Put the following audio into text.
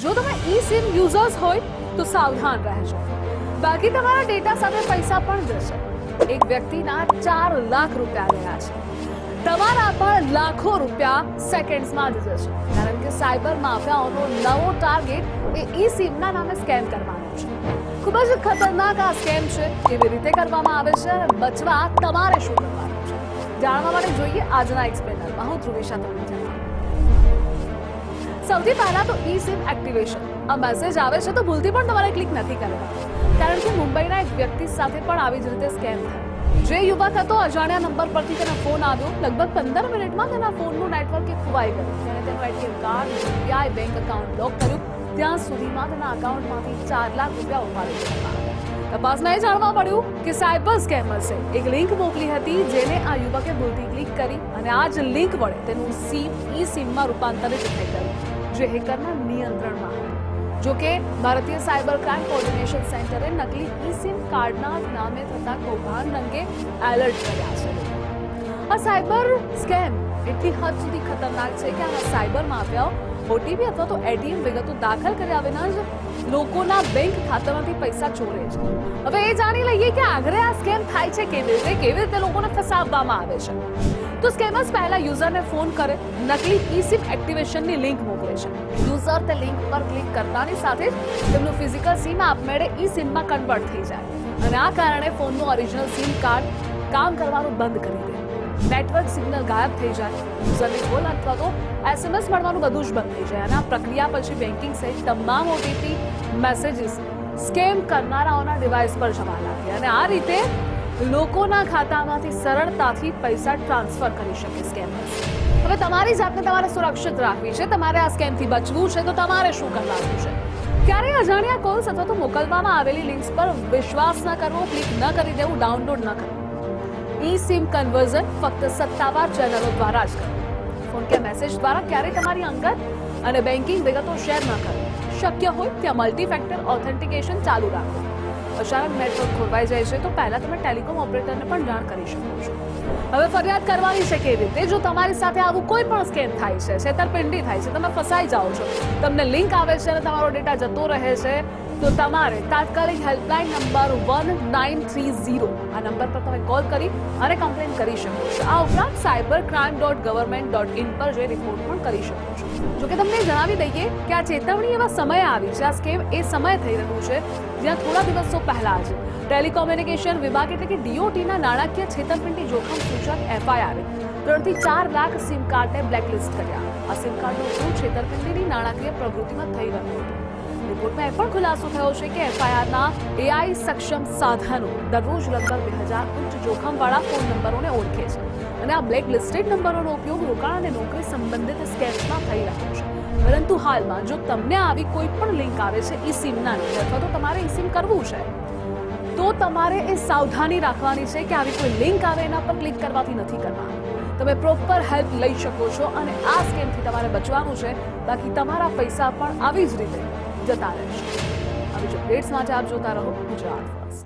જો તમે ઈ sim users હોય, તો સાવધાન રહેજો. બાકી તમારા ડેટા સાથે પૈસા પણ જશે. એક વ્યક્તિના ચાર લાખ રૂપિયા ગયા છે. તમારા પણ લાખો રૂપિયા સેકન્ડ્સમાં જ જશે. કારણ કે સાયબર માફિયાઓનો નવો ટાર્ગેટ એ ઈ સિમના નામે સ્કેમ કરવાનો છે. ખૂબ જ ખતરનાક આ સ્કેમ છે. કેવી રીતે કરવામાં આવે છે બચવા તમારે શું કરવાનું છે? જાણવા માટે જોઈએ આજના એક્સપ્લેનરમાં હું ધ્રુવેશા, તમને સૌથી પહેલા તો ઈ સિમ એક્ટિવેશન આ મેસેજ આવે છે તો ભૂલથી પણ તમારે ક્લિક નથી કરવાનું. કારણ કે મુંબઈના એક વ્યક્તિ સાથે પણ આવી જ રીતે સ્કેમ થયો. જે યુવક હતો, અજાણ્યા નંબર પરથી તેનો ફોન આવ્યો. લગભગ પંદર મિનિટમાં તેના ફોનનું નેટવર્ક ખોવાઈ ગયું. તેણે તેનું ATM card UPI bank account block કર્યું. ત્યાં સુધીમાં તેના અકાઉન્ટમાંથી ચાર લાખ રૂપિયા ઉપાડી દીધા. તપાસમાં એ જાણવા મળ્યું કે સાયબર સ્કેમર્સે એક લિંક મોકલી હતી જેને આ યુવકે ભૂલથી ક્લિક કરી અને આ જ લિંક વડે તેનું સીમ ઈ સીમમાં રૂપાંતરિત થઈ ગયું. જે હેકરના નિયંત્રણમાં જો કે, ભારતીય સાયબર ક્રાઇમ કોર્ડિનેશન સેન્ટરે નકલી ઈ સિમ કાર્ડના નામે થતા કૌભાંડ અંગે એલર્ટ કર્યા છે. આ સાયબર સ્કેમ એટલી હદ સુધી ખતરનાક છે કે આના સાયબર માફિયાઓ ઓટીપી અથવા તો એટીએમ વિગતો દાખલ કર્યા વિના જ લોકોના બેંક ખાતામાંથી પૈસા ચોરે છે. હવે એ જાણી લઈએ કે આગ્રે આ સ્કેમ થાય છે કેવી રીતે? કેવી રીતે લોકોને ફસાવવામાં આવે છે? તો સ્કેમર્સ પહેલા યુઝરને ફોન કરે. નકલી ઈ સિમ એક્ટિવેશનની લિંક મોકલે છે. યુઝર તે લિંક પર ક્લિક કરતાની સાથે જ તેમનું ફિઝિકલ સિમ આપમેળે ઈ સિમમાં કન્વર્ટ થઈ જાય. અને આ કારણે ફોનનું ઓરિજિનલ સિમ કાર્ડ કામ કરવાનું બંધ કરી દે. નેટવર્ક સિગ્નલ ગાયબ થઈ જાય. યુઝરને કોલ અથવા તો એસએમએસ મળવાનું બધું જ બંધ થઈ જાય. અને આ પ્રક્રિયા પછી બેન્કિંગ સહિત તમામ ઓટીપી મેસેજીસ સ્કેમ કરનારાઓના ડિવાઇસ પર જવા લાગે અને આ રીતે લોકોના ખાતામાંથી સરળતાથી પૈસા ટ્રાન્સફર કરી શકે સ્કેમર્સ હવે તમારી જાતને તમારે સુરક્ષિત રાખવી છે, તમારે આ સ્કેમથી બચવું છે, તો તમારે શું કરવાનું છે? ક્યારેય અજાણ્યા કોલ્સ અથવા તો મોકલવામાં આવેલી લિંક્સ પર વિશ્વાસ ન કરવો ક્લિક ન કરી દેવું ડાઉનલોડ ન કરવું. ઈ સિમ કન્વર્ઝન ફક્ત સત્તાવાર ચેનલો દ્વારા જ કરવું ફોન કે મેસેજ દ્વારા ક્યારેય તમારી અંગત અને બેન્કિંગ વિગતો શેર ન કરો. શક્ય હોય ત્યાં મલ્ટી ફેક્ટર ઓથેન્ટિકેશન ચાલુ રાખો. અચાનક નેટવર્ક ખોરવાઈ જાય છે, તો પહેલાં તમે ટેલિકોમ ઓપરેટરને પણ જાણ કરી શકો છો. હવે ફરિયાદ કરવાની છે કેવી રીતે? જો તમારી સાથે આવું કોઈ પણ સ્કેમ થાય છે, છેતરપિંડી થાય છે, તમે ફસાઈ જાઓ છો, તમને લિંક આવે છે અને તમારો ડેટા જતો રહે છે તો તમારે તાત્કાલિક helpline number one nine three zero આ નંબર પર તમે કોલ કરી અને કમ્પ્લેન કરી શકો છો. આ ઉપરાંત cyber crime dot government dot in પર જઈ રિપોર્ટ પણ કરી શકો છો. જોકે તમને જણાવી દઈએ કે આ ચેતવણી એવા સમયે આવી છે, આ સ્કેમ એ સમય થઈ રહ્યું છે, જ્યાં થોડા દિવસો પહેલા જ ટેલિકોમ્યુનિકેશન વિભાગ એટલે કે ડીઓટીના નાણાકીય છેતરપિંડી જોખમ સૂચક એફઆઈઆર ત્રણથી ચાર લાખ સિમ કાર્ડને બ્લેકલિસ્ટ કર્યા. આ સિમ કાર્ડનો ઉપયોગ છેતરપિંડીની નાણાકીય પ્રવૃત્તિમાં થઈ રહ્યો હતો. રિપોર્ટમાં એ પણ ખુલાસો થયો છે કે એફઆઈઆરના એઆઈ સક્ષમ સાધનો દરરોજ લગભગ બે હજાર ઉચ્ચ જોખમવાળા ફોન નંબરોને ઓળખે છે. અને આ બ્લેક લિસ્ટેડ નંબરોનો ઉપયોગ રોકાણ અને નોકરી સંબંધિત સ્કેમ્સમાં થઈ રહ્યો છે. પરંતુ હાલમાં જો તમને આવી કોઈ પણ લિંક આવે છે ઈ સિમના લીધે અથવા તો તમારે ઈ સિમ કરવું છે, તો તમારે એ સાવધાની રાખવાની છે કે આવી કોઈ લિંક આવે એના પર ક્લિક કરવાથી નથી કરવાનું. તમે પ્રોપર હેલ્પ લઈ શકો છો અને આ સ્કેમથી તમારે બચવાનું છે. બાકી તમારા પૈસા પણ આવી જ રીતે જતા રહેશે. હવે જો અપડેટ્સ માટે આપ જોતા રહો ગુજરાત ફર્સ્ટ